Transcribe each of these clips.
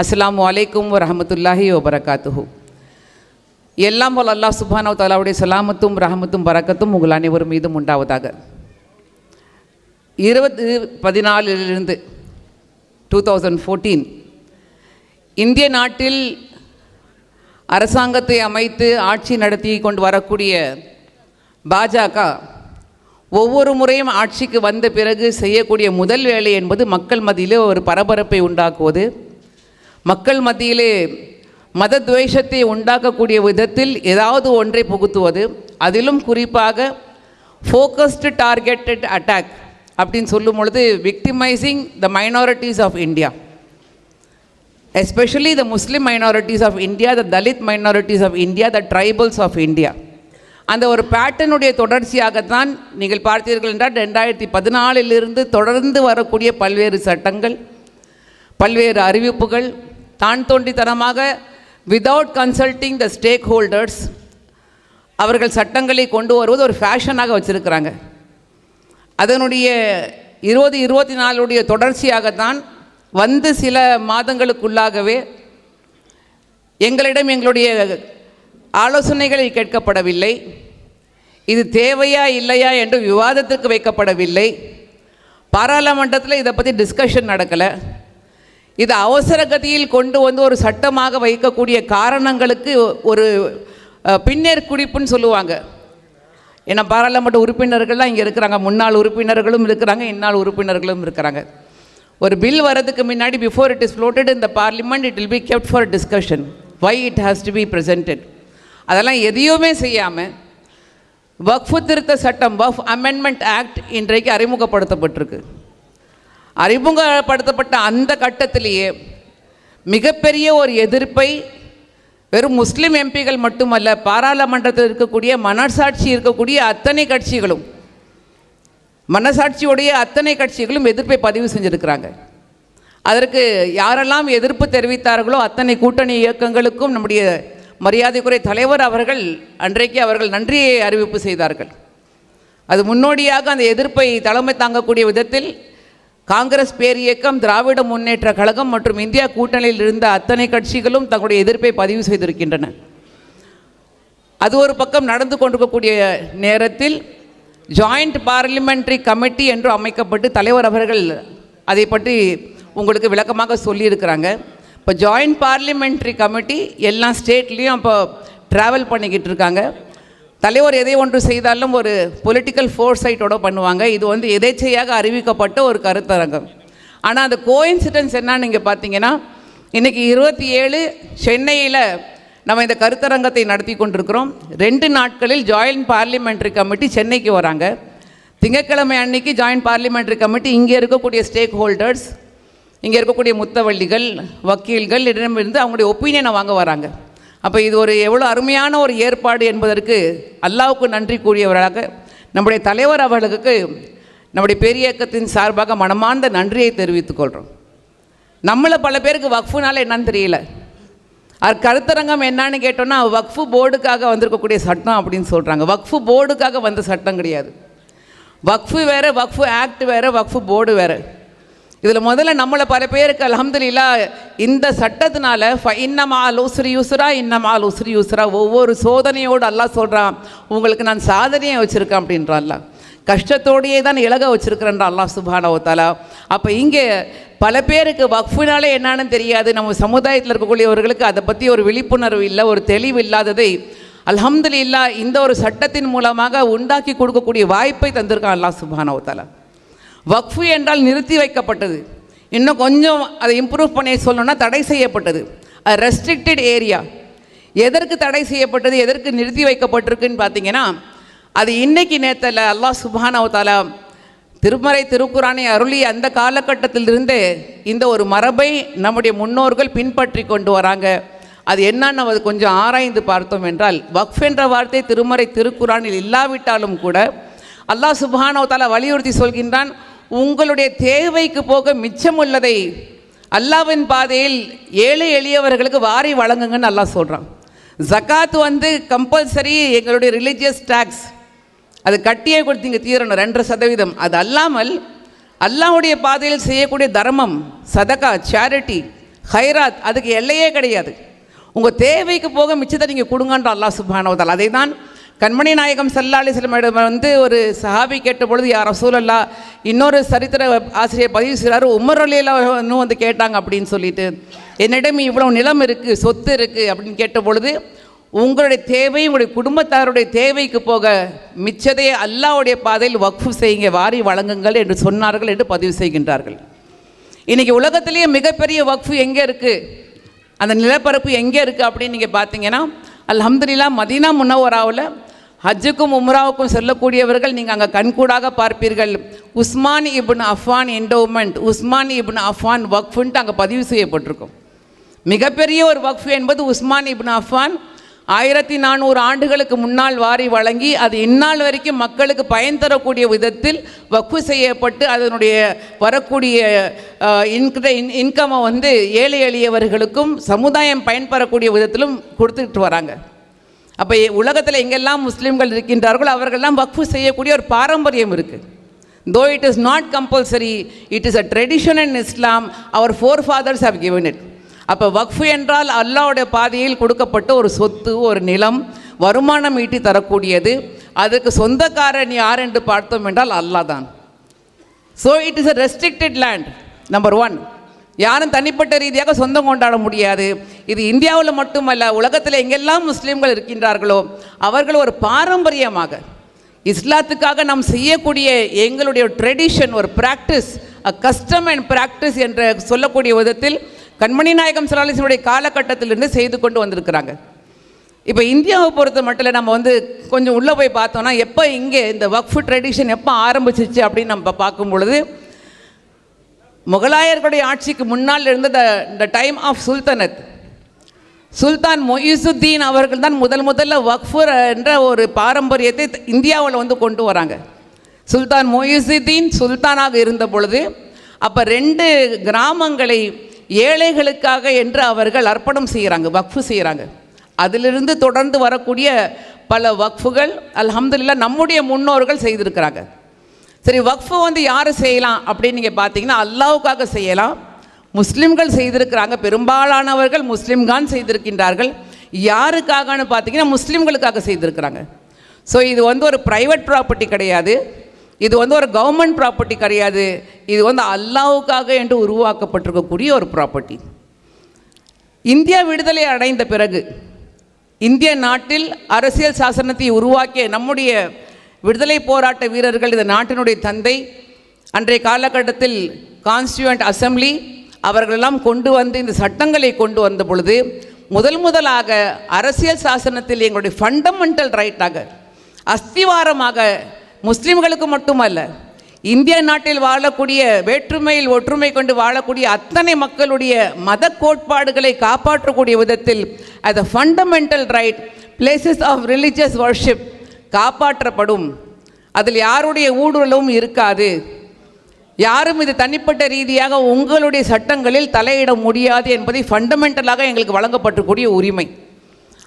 அஸ்ஸலாமு அலைக்கும் ஓ வபரகாத்துஹு. எல்லாம் போல் அல்லாஹ் சுபானவ் தலாவுடைய சலாமத்தும் ரஹமத்தும் பரக்கத்தும் உங்கள் அனைவரும் மீதும் உண்டாவதாக. இருபது பதினாலிலிருந்து டூ தௌசண்ட் ஃபோர்டீன் இந்திய நாட்டில் அரசாங்கத்தை அமைத்து ஆட்சி நடத்தி கொண்டு வரக்கூடிய பாஜக ஒவ்வொரு முறையும் ஆட்சிக்கு வந்த பிறகு செய்யக்கூடிய முதல் வேலை என்பது மக்கள் மத்தியிலே ஒரு பரபரப்பை உண்டாக்குவது. மக்கள் மத்தியிலே மத துவேஷத்தை உண்டாக்கக்கூடிய விதத்தில் ஏதாவது ஒன்றை புகுத்துவது அதிலும் குறிப்பாக ஃபோக்கஸ்டு டார்கெட்டட் அட்டாக் அப்படின்னு சொல்லும் பொழுது victimising the minorities of India especially the Muslim minorities of India the Dalit minorities of India the tribals of India அந்த ஒரு பேட்டனுடைய தொடர்ச்சியாகத்தான் நீங்கள் பார்த்தீர்கள் என்றால் ரெண்டாயிரத்தி பதினாலிலிருந்து தொடர்ந்து வரக்கூடிய பல்வேறு சட்டங்கள் பல்வேறு அறிவிப்புகள் தான் தோண்டித்தனமாக without consulting the stakeholders அவர்கள் சட்டங்களை கொண்டு வருவது ஒரு ஃபேஷனாக வச்சுருக்கிறாங்க. அதனுடைய இருபது இருபத்தி நாலுடைய தொடர்ச்சியாகத்தான் வந்து சில மாதங்களுக்குள்ளாகவே எங்களிடம் எங்களுடைய ஆலோசனைகளை கேட்கப்படவில்லை. இது தேவையா இல்லையா என்று விவாதத்துக்கு வைக்கப்படவில்லை. பாராளுமன்றத்தில் இதை பற்றி டிஸ்கஷன் நடக்கலை. இது அவசர கதியில் கொண்டு வந்து ஒரு சட்டமாக வைக்கக்கூடிய காரணங்களுக்கு ஒரு பின்னேற் குடிப்புன்னு சொல்லுவாங்க. ஏன்னா பாராளுமன்ற உறுப்பினர்கள்லாம் இங்கே இருக்கிறாங்க. முன்னாள் உறுப்பினர்களும் இருக்கிறாங்க இந்நாள் உறுப்பினர்களும் இருக்கிறாங்க. ஒரு பில் வரதுக்கு முன்னாடி பிஃபோர் இட் இஸ் ஃப்ளோட்டட் இந்த parliament it will be kept for discussion why it has to be be அதெல்லாம் எதையுமே செய்யாமல் வக்ஃபு திருத்த சட்டம் வஃப் அமெண்ட்மெண்ட் ஆக்ட் இன்றைக்கு அறிமுகப்படுத்தப்பட்டிருக்கு. அறிமுகப்படுத்தப்பட்ட அந்த கட்டத்திலேயே மிகப்பெரிய ஒரு எதிர்ப்பை வெறும் முஸ்லீம் எம்பிகள் மட்டுமல்ல பாராளுமன்றத்தில் இருக்கக்கூடிய மனசாட்சி இருக்கக்கூடிய அத்தனை கட்சிகளும் மனசாட்சியுடைய அத்தனை கட்சிகளும் எதிர்ப்பை பதிவு செஞ்சுருக்கிறாங்க. அதற்கு யாரெல்லாம் எதிர்ப்பு தெரிவித்தார்களோ அத்தனை கூட்டணி இயக்கங்களுக்கும் நம்முடைய மரியாதைக்குரிய தலைவர் அவர்கள் அன்றைக்கு அவர்கள் நன்றியை அறிவிப்பு செய்தார்கள். அது முன்னோடியாக அந்த எதிர்ப்பை தலைமை தாங்கக்கூடிய விதத்தில் காங்கிரஸ் பேரியக்கம் திராவிட முன்னேற்ற கழகம் மற்றும் இந்தியா கூட்டணியில் இருந்த அத்தனை கட்சிகளும் தங்களுடைய எதிர்ப்பை பதிவு செய்திருக்கின்றன. அது ஒரு பக்கம் நடந்து கொண்டிருக்கக்கூடிய நேரத்தில் ஜாயிண்ட் பார்லிமெண்ட்ரி கமிட்டி என்று அமைக்கப்பட்டு தலைவர் அவர்கள் அதை பற்றி உங்களுக்கு விளக்கமாக சொல்லியிருக்கிறாங்க. இப்போ ஜாயிண்ட் பார்லிமெண்ட்ரி கமிட்டி எல்லா ஸ்டேட்லேயும் அப்போ ட்ராவல் பண்ணிக்கிட்டு இருக்காங்க. தலைவர் எதை ஒன்று செய்தாலும் ஒரு பொலிட்டிக்கல் ஃபோர்ஸைட்டோட பண்ணுவாங்க. இது வந்து எதேச்சையாக அறிவிக்கப்பட்ட ஒரு கருத்தரங்கம். ஆனால் அந்த கோயின்சிடன்ஸ் என்னன்னு நீங்கள் பார்த்தீங்கன்னா இன்றைக்கி இருபத்தி ஏழு சென்னையில் நம்ம இந்த கருத்தரங்கத்தை நடத்தி கொண்டிருக்கிறோம். ரெண்டு நாட்களில் ஜாயின்ட் பார்லிமெண்ட்ரி கமிட்டி சென்னைக்கு வராங்க. திங்கட்கிழமை அன்னைக்கு ஜாயின்ட் பார்லிமெண்ட்ரி கமிட்டி இங்கே இருக்கக்கூடிய ஸ்டேக் ஹோல்டர்ஸ் இங்கே இருக்கக்கூடிய முத்தவள்ளிகள் வக்கீல்கள் இடமிருந்து அவங்களுடைய ஒப்பீனியனை வாங்க வராங்க. அப்போ இது ஒரு எவ்வளோ அருமையான ஒரு ஏற்பாடு என்பதற்கு அல்லாவுக்கு நன்றி கூறியவர்களாக நம்முடைய தலைவர் அவர்களுக்கு நம்முடைய பெரிய இயக்கத்தின் சார்பாக மனமார்ந்த நன்றியை தெரிவித்துக் கொள்கிறோம் நம்மளை பல பேருக்கு வக்ஃபுனால என்னன்னு தெரியல. அது கருத்தரங்கம் என்னன்னு கேட்டோன்னா வக்ஃபு போர்டுக்காக வந்திருக்கக்கூடிய சட்டம் அப்படின்னு சொல்கிறாங்க வக்ஃபு போர்டுக்காக வந்த சட்டம் கிடையாது. வக்ஃபு வேறு வக்ஃபு ஆக்ட் வேறு வக்ஃபு போர்டு வேறு. இதில் முதல்ல நம்மளை பல பேருக்கு அல்ஹம்துலில்லா இந்த சட்டத்தினால ஃப இன்னமா லூசுரி யூசுரா இன்னமா லூசுரி யூசுரா ஒவ்வொரு சோதனையோடு அல்லா சொல்கிறான் உங்களுக்கு நான் சாதனையை வச்சுருக்கேன் அப்படின்றான் கஷ்டத்தோடையே தான் இலக வச்சுருக்கிறேன் அல்லாஹ் சுபானவத்தாலா அப்போ இங்கே பல பேருக்கு வக்ஃபினாலே என்னன்னு தெரியாது. நம்ம சமுதாயத்தில் இருக்கக்கூடியவர்களுக்கு அதை பற்றி ஒரு விழிப்புணர்வு இல்லை ஒரு தெளிவு இல்லாததை அல்ஹம்துலில்லா இந்த ஒரு சட்டத்தின் மூலமாக உண்டாக்கி கொடுக்கக்கூடிய வாய்ப்பை தந்திருக்கான் அல்லாஹ் சுபானவத்தாலா வக்ஃபு என்றால் நிறுத்தி வைக்கப்பட்டது. இன்னும் கொஞ்சம் அதை இம்ப்ரூவ் பண்ணி சொல்லணும்னா தடை செய்யப்பட்டது. அது ரெஸ்ட்ரிக்டட் ஏரியா எதற்கு தடை செய்யப்பட்டது எதற்கு நிறுத்தி வைக்கப்பட்டிருக்குன்னு பார்த்தீங்கன்னா அது இன்னைக்கு நேரத்தில் அல்லாஹ் சுபானவ தாலா திருமறை திருக்குறானை அருளி அந்த காலகட்டத்திலிருந்தே இந்த ஒரு மரபை நம்முடைய முன்னோர்கள் பின்பற்றி கொண்டு வராங்க. அது என்னன்னு அது கொஞ்சம் ஆராய்ந்து பார்த்தோம் என்றால் வக்ஃப் என்ற வார்த்தை திருமறை திருக்குறானில் இல்லாவிட்டாலும் கூட அல்லாஹ் சுப்ஹானஹு வலியுறுத்தி சொல்கின்றான் உங்களுடைய தேவைக்கு போக மிச்சம் உள்ளதை அல்லாவின் பாதையில் ஏழை எளியவர்களுக்கு வாரி வழங்குங்கன்னு நல்லா சொல்கிறான் ஜகாத் வந்து கம்பல்சரி எங்களுடைய ரிலீஜியஸ் டேக்ஸ் அது கட்டியே கொடுத்தீங்க தீரணும் ரெண்டரை சதவீதம். அது அல்லாமல் அல்லாஹ்வுடைய பாதையில் செய்யக்கூடிய தர்மம் சதகா சேரிட்டி ஹைராத் அதுக்கு எல்லையே கிடையாது. உங்கள் தேவைக்கு போக மிச்சத்தை நீங்கள் கொடுங்கன்ற அல்லாஹ் சுபானவதால் அதை தான் கண்மணி நாயகம் சல்லாலி செல்லம் வந்து ஒரு சஹாபி கேட்ட பொழுது யார் ரசூலல்லா இன்னொரு சரித்திர ஆசிரியர் பதிவு செய்கிறார் உமர் அலியில் இன்னும் வந்து கேட்டாங்க அப்படின்னு சொல்லிட்டு. என்னிடம் இவ்வளோ நிலம் இருக்குது சொத்து இருக்குது அப்படின்னு கேட்டபொழுது உங்களுடைய தேவை உங்களுடைய குடும்பத்தாருடைய தேவைக்கு போக மிச்சதையே அல்லாஹ்வுடைய பாதையில் வக்ஃபு செய்யுங்க வாரி வழங்குங்கள் என்று சொன்னார்கள் என்று பதிவு செய்கின்றார்கள். இன்றைக்கி உலகத்திலேயே மிகப்பெரிய வக்ஃபு எங்கே இருக்குது அந்த நிலப்பரப்பு எங்கே இருக்குது அப்படின்னு நீங்கள் பார்த்தீங்கன்னா அலமதுல்லா மதீனா முன்னவராவில் ஹஜ்ஜுக்கும் உம்ராவுக்கும் செல்லக்கூடியவர்கள் நீங்கள் அங்கே கண்கூடாக பார்ப்பீர்கள். Usman ibn Affan endowment Usman ibn Affan வக்ஃபுன்ட்டு அங்கே பதிவு செய்யப்பட்டிருக்கும். மிகப்பெரிய ஒரு வக்ஃப் என்பது உஸ்மான் இப்னு அஃபான் ஆயிரத்தி நானூறு ஆண்டுகளுக்கு முன்னால் வாரி வழங்கி அது இந்நாள் வரைக்கும் மக்களுக்கு பயன் தரக்கூடிய விதத்தில் வக்ஃபு செய்யப்பட்டு அதனுடைய வரக்கூடிய இன்கிற இன் இன்கம்மை வந்து ஏழை எளியவர்களுக்கும் சமுதாயம் பயன்பெறக்கூடிய விதத்திலும் கொடுத்துட்டு வராங்க. அப்போ உலகத்தில் எங்கெல்லாம் முஸ்லீம்கள் இருக்கின்றார்களோ அவர்கள்லாம் வக்ஃபு செய்யக்கூடிய ஒரு பாரம்பரியம் இருக்குது though it is not compulsory it is a tradition in Islam our forefathers have given it அப்போ வக்ஃபு என்றால் அல்லாவுடைய பாதையில் கொடுக்கப்பட்ட ஒரு சொத்து ஒரு நிலம் வருமானம் ஈட்டி தரக்கூடியது. அதுக்கு சொந்தக்காரன் யார் என்று பார்த்தோம் என்றால் அல்லாஹ் தான். So it is a restricted land number one யாரும் தனிப்பட்ட ரீதியாக சொந்தம் கொண்டாட முடியாது. இது இந்தியாவில் மட்டுமல்ல உலகத்தில் எங்கெல்லாம் முஸ்லீம்கள் இருக்கின்றார்களோ அவர்கள் ஒரு பாரம்பரியமாக இஸ்லாத்துக்காக நாம் செய்யக்கூடிய எங்களுடைய ட்ரெடிஷன் ஒரு practice a custom and practice என்ற சொல்லக்கூடிய விதத்தில் கண்மணி நாயகம் சலாலிசனுடைய காலகட்டத்திலிருந்து செய்து கொண்டு வந்திருக்கிறாங்க. இப்போ இந்தியாவை பொறுத்த மட்டும் நம்ம வந்து கொஞ்சம் உள்ளே போய் பார்த்தோம்னா எப்போ இங்கே இந்த வக்ஃபு ட்ரெடிஷன் எப்போ ஆரம்பிச்சிச்சு அப்படின்னு நம்ம பார்க்கும் பொழுது முகலாயர்களுடைய ஆட்சிக்கு முன்னால் இருந்த த டைம் ஆஃப் சுல்தனத் சுல்தான் மொயிசுத்தீன் அவர்கள் தான் முதல் முதல்ல வக்ஃபூர் என்ற ஒரு பாரம்பரியத்தை இந்தியாவில் வந்து கொண்டு வராங்க. சுல்தான் மொயிசுத்தீன் சுல்தானாக இருந்த பொழுது அப்போ ரெண்டு கிராமங்களை ஏழைகளுக்காக என்று அவர்கள் அர்ப்பணம் செய்கிறாங்க வக்ஃபு செய்கிறாங்க. அதிலிருந்து தொடர்ந்து வரக்கூடிய பல வக்ஃபுகள் அலமதுல்லா நம்முடைய முன்னோர்கள் செய்திருக்கிறாங்க. சரி வக்ஃபு வந்து யார் செய்யலாம் அப்படின்னு நீங்கள் பார்த்தீங்கன்னா அல்லாவுக்காக செய்யலாம். முஸ்லீம்கள் செய்திருக்கிறாங்க பெரும்பாலானவர்கள் முஸ்லீம்கான் செய்திருக்கின்றார்கள். யாருக்காகன்னு பார்த்தீங்கன்னா முஸ்லீம்களுக்காக செய்திருக்கிறாங்க. ஸோ இது வந்து ஒரு ப்ரைவேட் ப்ராப்பர்ட்டி கிடையாது. இது வந்து ஒரு கவர்மெண்ட் ப்ராப்பர்ட்டி கிடையாது. இது வந்து அல்லாவுக்காக என்று உருவாக்கப்பட்டிருக்கக்கூடிய ஒரு ப்ராப்பர்ட்டி இந்தியா விடுதலை அடைந்த பிறகு இந்திய நாட்டில் அரசியல் சாசனத்தை உருவாக்கிய நம்முடைய விடுதலை போராட்ட வீரர்கள் இந்த நாட்டினுடைய தந்தை. அன்றைய காலகட்டத்தில் கான்ஸ்டியூண்ட் அசம்பிளி அவர்களெல்லாம் கொண்டு வந்து இந்த சட்டங்களை கொண்டு வந்த பொழுது முதல் முதலாக அரசியல் சாசனத்தில் எங்களுடைய ஃபண்டமெண்டல் ரைட்டாக அஸ்திவாரமாக முஸ்லீம்களுக்கு மட்டுமல்ல இந்திய நாட்டில் வாழக்கூடிய வேற்றுமையில் ஒற்றுமை கொண்டு வாழக்கூடிய அத்தனை மக்களுடைய மத கோட்பாடுகளை காப்பாற்றக்கூடிய விதத்தில் as a fundamental right places of religious worship காப்பாற்றப்படும். அதில் யாருடைய ஊடுருவலும் இருக்காது. யாரும் இது தனிப்பட்ட ரீதியாக உங்களுடைய சட்டங்களில் தலையிட முடியாது என்பதை ஃபண்டமெண்டலாக எங்களுக்கு வழங்கப்பட்டிருக்கூடிய உரிமை.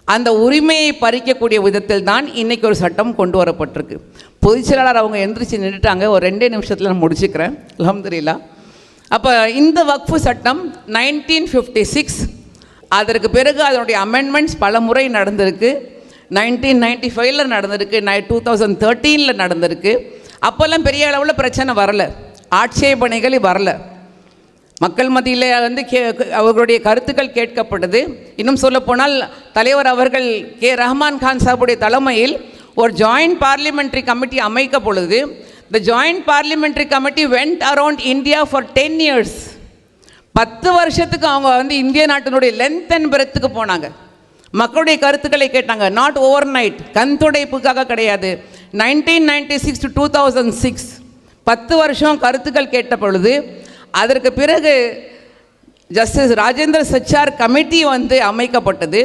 அந்த உரிமையை பறிக்கக்கூடிய விதத்தில் தான் இன்றைக்கி ஒரு சட்டம் கொண்டு வரப்பட்டிருக்கு. பொதுச்செயலாளர் அவங்க எந்திரிச்சு நின்றுட்டாங்க. ஒரு ரெண்டே நிமிஷத்தில் நான் முடிச்சுக்கிறேன். அலமதுல்லா அப்போ இந்த வக்ஃபு சட்டம் நைன்டீன் ஃபிஃப்டி சிக்ஸ் அதற்கு பிறகு அதனுடைய அமெண்ட்மெண்ட்ஸ் பல முறை நடந்திருக்கு. நைன்டீன் நைன்டி ஃபைவ்ல நடந்திருக்கு நை டூ தௌசண்ட் தேர்ட்டீனில் நடந்திருக்கு. அப்போல்லாம் பெரிய அளவில் பிரச்சனை வரல. ஆட்சேபனைகள் வரல. மக்கள் மத்தியில் வந்து கே அவர்களுடைய கருத்துக்கள் கேட்கப்பட்டது. இன்னும் சொல்லப்போனால் தலைவர் அவர்கள் கே. ரஹ்மான் கான் சாஹிபுடைய தலைமையில் ஒரு ஜாயிண்ட் பார்லிமெண்ட்ரி கமிட்டி அமைக்க பொழுது the joint parliamentary committee went around India for ten years பத்து வருஷத்துக்கு அவங்க வந்து இந்திய நாட்டினுடைய லென்த் அண்ட் பிரெத்துக்கு போனாங்க. மக்களுடைய கருத்துக்களை கேட்டாங்க. நாட் ஓவர் நைட் கண் துடைப்புக்காக கிடையாது. Nineteen ninety six to two thousand six பத்து வருஷம் கருத்துக்கள் கேட்ட பொழுது அதற்கு பிறகு ஜஸ்டிஸ் ராஜேந்திர சச்சார் கமிட்டி வந்து அமைக்கப்பட்டது.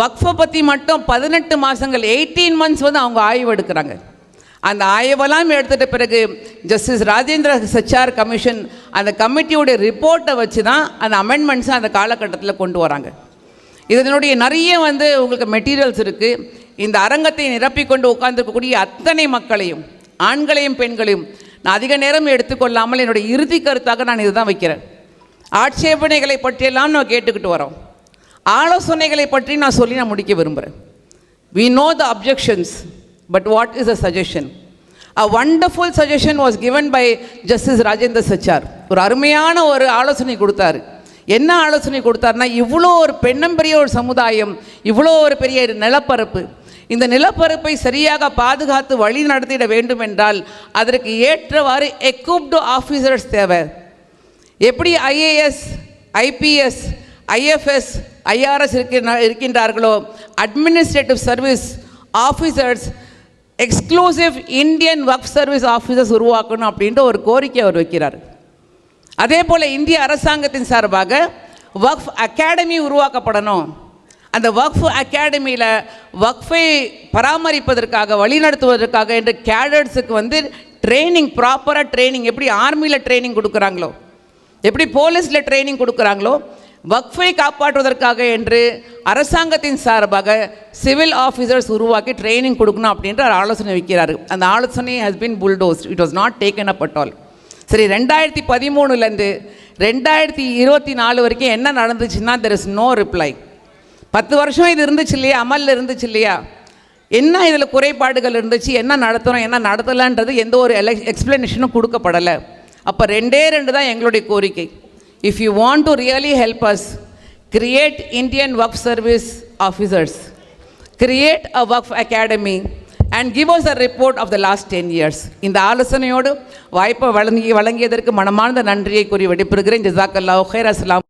வக்ஃபை பற்றி மட்டும் பதினெட்டு மாதங்கள் எயிட்டீன் மந்த்ஸ் வந்து அவங்க ஆய்வு எடுக்கிறாங்க. அந்த ஆய்வெல்லாம் எடுத்துட்ட பிறகு ஜஸ்டிஸ் ராஜேந்திர சச்சார் கமிஷன் அந்த கமிட்டியோடைய ரிப்போர்ட்டை வச்சு தான் அந்த அமெண்ட்மெண்ட்ஸை அந்த காலகட்டத்தில் கொண்டு வராங்க. இதனுடைய நிறைய வந்து உங்களுக்கு மெட்டீரியல்ஸ் இருக்குது இந்த அரங்கத்தை நிரப்பிக்கொண்டு உட்கார்ந்துருக்கக்கூடிய அத்தனை மக்களையும் ஆண்களையும் பெண்களையும் நான் அதிக நேரம் எடுத்துக்கொள்ளாமல் என்னுடைய இறுதி கருத்தாக நான் இதுதான் வைக்கிறேன். ஆட்சேபனைகளை பற்றியெல்லாம் நான் கேட்டுக்கிட்டு வரோம். ஆலோசனைகளை பற்றி நான் சொல்லி நான் முடிக்க விரும்புகிறேன் we know the objections but what is a suggestion a wonderful suggestion was given by justice rajendra Sachar ஒரு அருமையான ஒரு ஆலோசனை கொடுத்தாரு. என்ன ஆலோசனை கொடுத்தாருன்னா இவ்வளோ ஒரு பெண்ணம்பெரிய ஒரு சமுதாயம் இவ்வளோ ஒரு பெரிய நிலப்பரப்பு. இந்த நிலப்பரப்பை சரியாக பாதுகாத்து வழி நடத்திட வேண்டும் என்றால் அதற்கு ஏற்றவாறு எக்யூப்டு ஆஃபீஸர்ஸ் தேவை. எப்படி ஐஏஎஸ் ஐபிஎஸ் ஐஎஃப்எஸ் ஐஆர்எஸ் இருக்கின்ற இருக்கின்றார்களோ administrative service officers exclusive Indian work service officers உருவாக்கணும் அப்படின்ற ஒரு கோரிக்கை அவர் வைக்கிறார். அதே போல் இந்திய அரசாங்கத்தின் சார்பாக வக்ஃப் அகாடமி உருவாக்கப்படணும். அந்த வக்ஃப் அகாடமியில் வக்ஃபை பராமரிப்பதற்காக வழிநடத்துவதற்காக என்று கேடட்ஸுக்கு வந்து ட்ரைனிங் ப்ராப்பராக ட்ரைனிங் எப்படி ஆர்மியில் ட்ரைனிங் கொடுக்குறாங்களோ எப்படி போலீஸில் ட்ரைனிங் கொடுக்குறாங்களோ வக்ஃபை காப்பாற்றுவதற்காக என்று அரசாங்கத்தின் சார்பாக சிவில் ஆஃபீஸர்ஸ் உருவாக்கி ட்ரைனிங் கொடுக்கணும் அப்படின்ற ஒரு ஆலோசனை வைக்கிறார். அந்த ஆலோசனை has been bulldozed it was not taken up at all சரி ரெண்டாயிரத்தி பதிமூணுலேருந்து ரெண்டாயிரத்தி இருபத்தி நாலு வரைக்கும் என்ன நடந்துச்சுன்னா தெர் இஸ் நோ ரிப்ளை பத்து வருஷம் இது இருந்துச்சு இல்லையா? அமலில் இருந்துச்சு இல்லையா? என்ன இதில் குறைபாடுகள் இருந்துச்சு? என்ன நடத்துகிறோம் என்ன நடத்தலைன்றது எந்த ஒரு எல எக்ஸ்ப்ளனேஷனும் கொடுக்கப்படலை. அப்போ ரெண்டே ரெண்டு தான் எங்களுடைய கோரிக்கை. If you want to really help us create Indian work service officers create a work academy and give us a report of the last ten years இந்த ஆலோசனையோடு வாய்ப்பை வழங்கி வழங்கியதற்கு மனமார்ந்த நன்றியை கூறி விடைபெறுகிறேன். ஜிசாக்கல்லா ஹேர் அஸ்லாம்